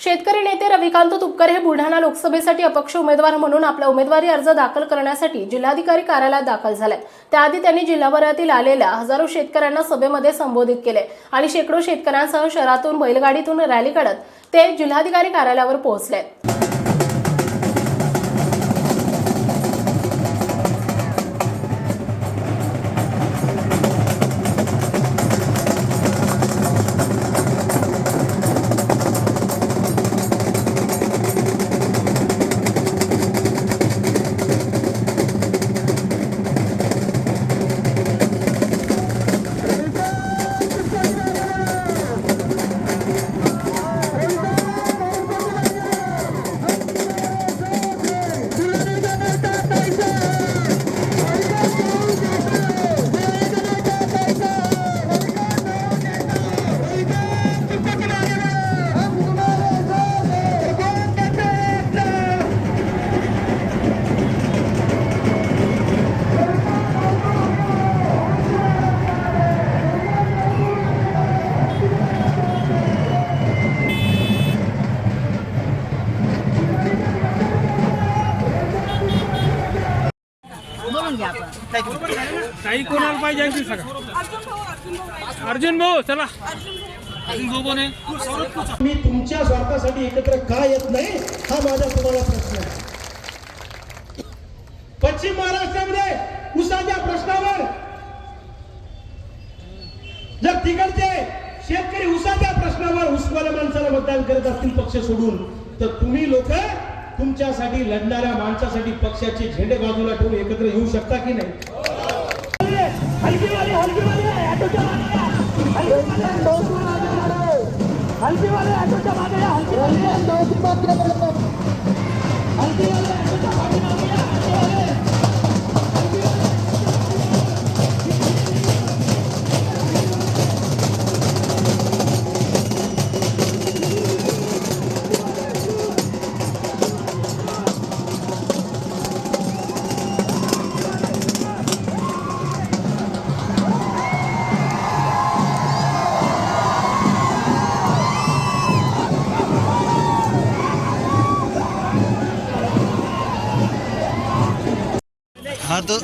शेतकरी नेते रविकांत तुपकर हे बुलढाणा लोकसभेसाठी अपक्ष उमेदवार म्हणून आपला उमेदवारी अर्ज दाखल करण्यासाठी जिल्हाधिकारी कार्यालयात दाखल झालाय त्याआधी त्यांनी जिल्हाभरातील आलेल्या हजारो शेतकऱ्यांना सभेमध्ये संबोधित केले आणि शेकडो शेतकऱ्यांसह शहरातून बैलगाडीतून रॅली काढत ते जिल्हाधिकारी कार्यालयावर पोहोचले काही कोणाला पाहिजे आणखी सांगा. अर्जुन भाऊ चला. मी तुमच्या स्वार्थासाठी एकत्र का येत नाही हा माझा तुम्हाला प्रश्न आहे. पश्चिम महाराष्ट्रामध्ये उसाच्या प्रश्नावर जर तिकडचे शेतकरी उसाच्या प्रश्नावर उस्माल्या माणसाला मतदान करत असतील पक्ष सोडून तर तुम्ही लोक तुमच्यासाठी लढणाऱ्या माणसासाठी पक्षाचे झेंडे बाजूला ठेवून एकत्र येऊ शकता की नाही? हलकीवाले तो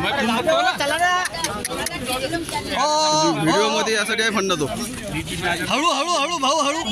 व्हिडिओमध्ये यासाठी आहे फंड तो. हळू हळू हळू भाऊ हळू.